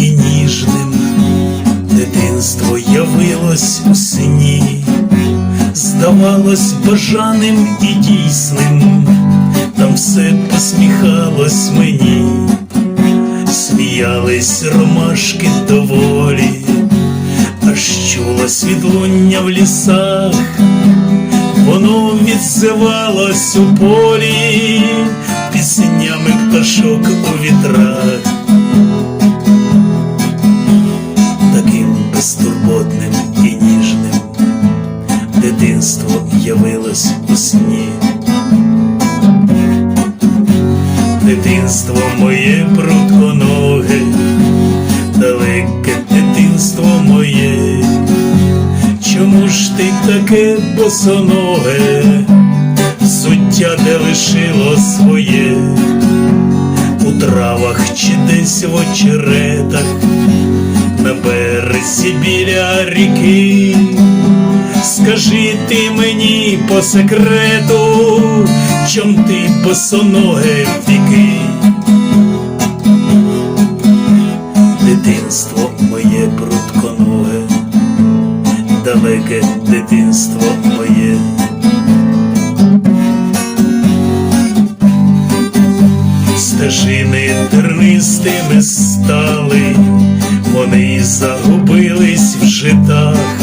і ніжним. Дитинство явилось у сині, здавалось бажаним і дійсним, там все посміхалось мені, сміялись ромашки доволі, аж чула світлоння в лісах, воно відзивалось у полі, піснями пташок у вітрах. Безтурботним і ніжним. Дитинство явилось у сні. Дитинство моє прутконоге, далеке дитинство моє, чому ж ти таке босоноге, суття де лишило своє, у травах чи десь в очеретах березі біля ріки. Скажи ти мені по секрету, чом ти босоноге віки. Дитинство моє прутконоге, далеке дитинство моє. Стежини тернистими стали, вони загубились в житах,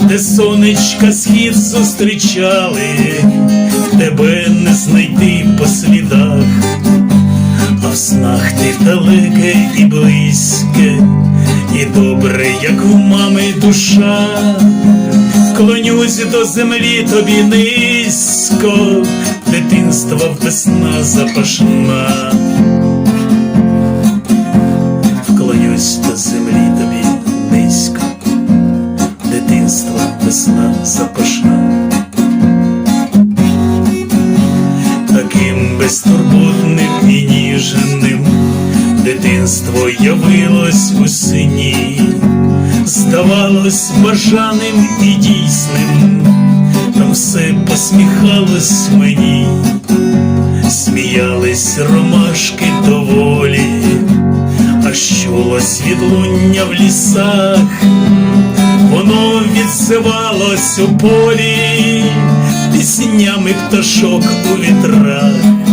де сонечка схід зустрічали, тебе не знайти по слідах, а в снах ти далеке і близьке, і добре, як в мами душа. Клонюсь до землі тобі низько, дитинства весна запашна. Весна. Таким безтурботним і ніжним дитинство явилось у сині, здавалось бажаним і дійсним, там все посміхалось мені, сміялись ромашки доволі, аж чулось відлуння в лісах, воно відзивалось у полі, піснями пташок у вітрах.